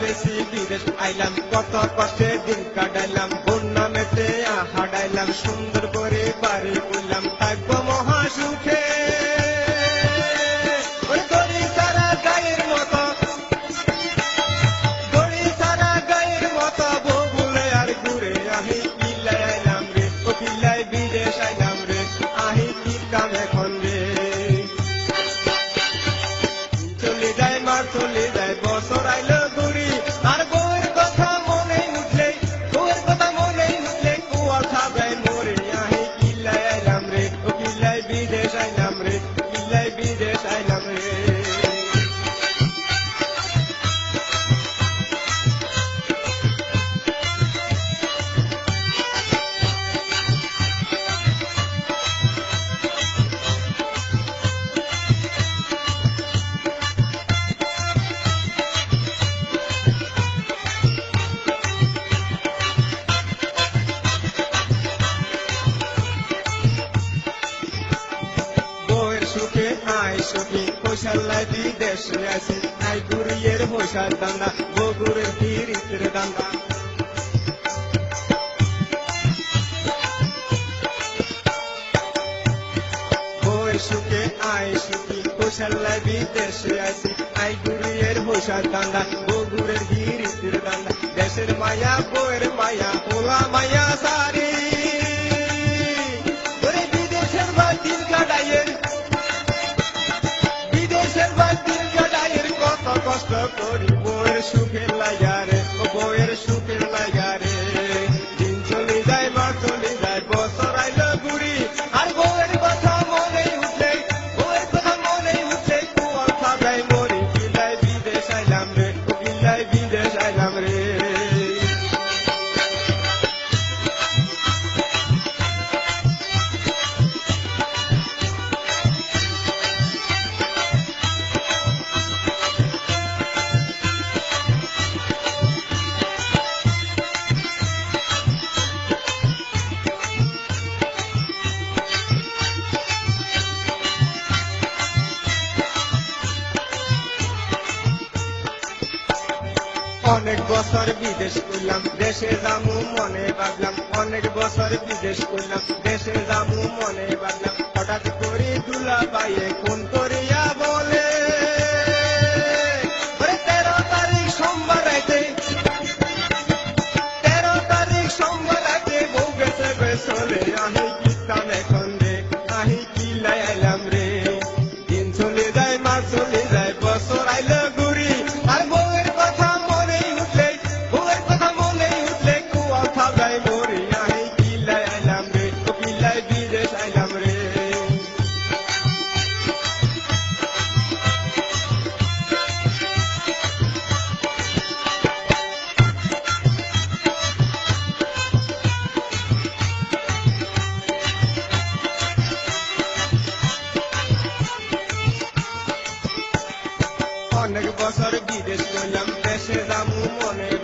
গেছি বিদেশ আইলাম, কত কষ্টে দিন কাটাইলাম, বন্যা মেতে হাডাইলাম সুন্দর করে বাড়ি বললাম থাকব মহা বিদেশ আইলাম রে কিল্লাই বিদেশ আইলাম। সুখী পয়সাল্লাই বিদেশে আসি আই গুড়িয়ের পয়সার দান্দা দান্দা সুখে, আয় সুখী পয়সাল্লাই বিদেশে আসি আই গুড়িয়ের পয়সার দান্দা বগুড়ের গিরিতের দান্দা দেশের মায়া, বউয়ের মায়া, ওলা মায়া কত কষ্ট করি বউয়ের সুখের অনেক বছর বিদেশ করলাম, দেশে যামু মনে ভাবলাম, অনেক বছর বিদেশ করলাম, দেশে যামু মনে ভাবলাম, হঠাৎ করে দুলা পাইয়ে কোন করিয়া বলে তেরো তারিখ সোমবার তেরো তারিখ সোমবার রাইতে বউ গেছে বেসলে আহি বছর বিদেশ করলাম দেশে যামু মনে